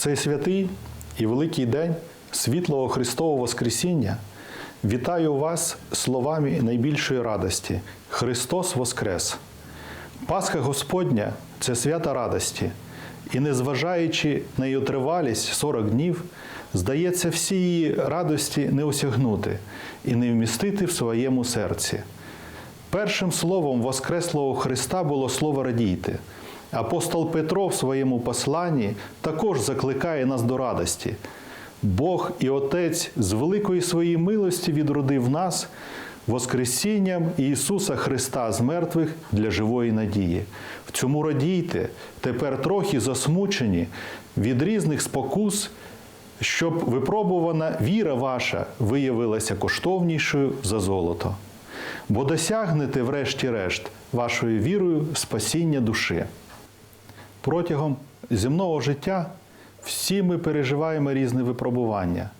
цей святий і великий день світлого Христового Воскресіння вітаю вас словами найбільшої радості Христос Воскрес! Пасха Господня це свята радості, і незважаючи на її тривалість 40 днів, здається, всі її радості не осягнути і не вмістити в своєму серці. Першим словом Воскреслого Христа було слово радійте. Апостол Петро в своєму посланні також закликає нас до радості. Бог і Отець з великої своєї милості відродив нас Воскресінням Ісуса Христа з мертвих для живої надії. В цьому радійте, тепер трохи засмучені від різних спокус, щоб випробувана віра ваша виявилася коштовнішою за золото. Бо досягнете, врешті-решт, вашою вірою спасіння душі. Протягом земного життя всі ми переживаємо різні випробування.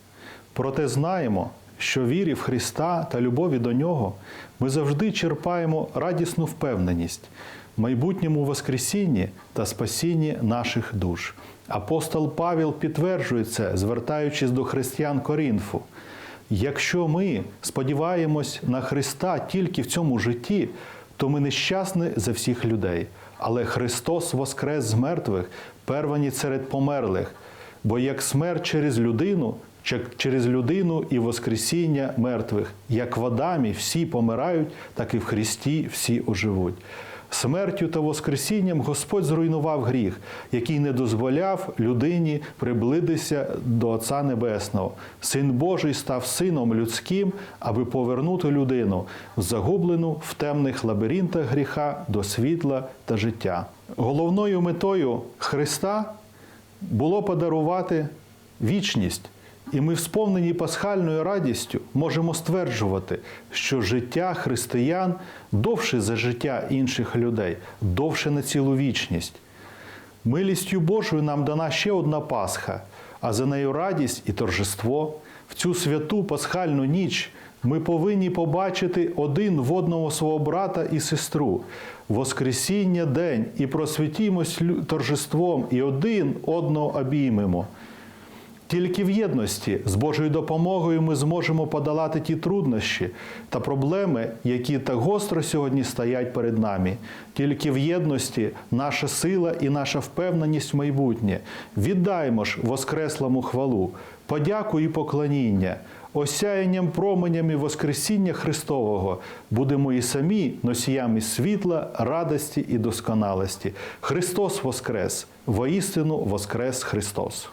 Проте знаємо, що вірі в Христа та любові до Нього ми завжди черпаємо радісну впевненість в майбутньому Воскресінні та спасінні наших душ. Апостол Павел підтверджує це, звертаючись до християн Корінфу. Якщо ми сподіваємось на Христа тільки в цьому житті, то ми нещасні за всіх людей. Але Христос воскрес з мертвих, первані серед померлих. Бо як смерть через людину, через людину і Воскресіння мертвих, як в Адамі всі помирають, так і в Христі всі оживуть. Смертю та Воскресінням Господь зруйнував гріх, який не дозволяв людині приблизитися до Отця Небесного. Син Божий став сином людським, аби повернути людину, загублену в темних лабіринтах гріха до світла та життя. Головною метою Христа було подарувати вічність. І ми, сповнені пасхальною радістю, можемо стверджувати, що життя християн довше за життя інших людей, довше на цілу вічність. Милістю Божою нам дана ще одна Пасха, а за нею радість і торжество. В цю святу пасхальну ніч ми повинні побачити один в одного свого брата і сестру, Воскресіння день і просвітімось торжеством, і один одного обіймемо. Тільки в єдності з Божою допомогою ми зможемо подолати ті труднощі та проблеми, які так гостро сьогодні стоять перед нами. Тільки в єдності наша сила і наша впевненість в майбутнє. Віддаймо ж Воскреслому хвалу, подяку і поклоніння, осяянням променями Воскресіння Христового будемо і самі носіями світла, радості і досконалості. Христос Воскрес! Воістину Воскрес Христос!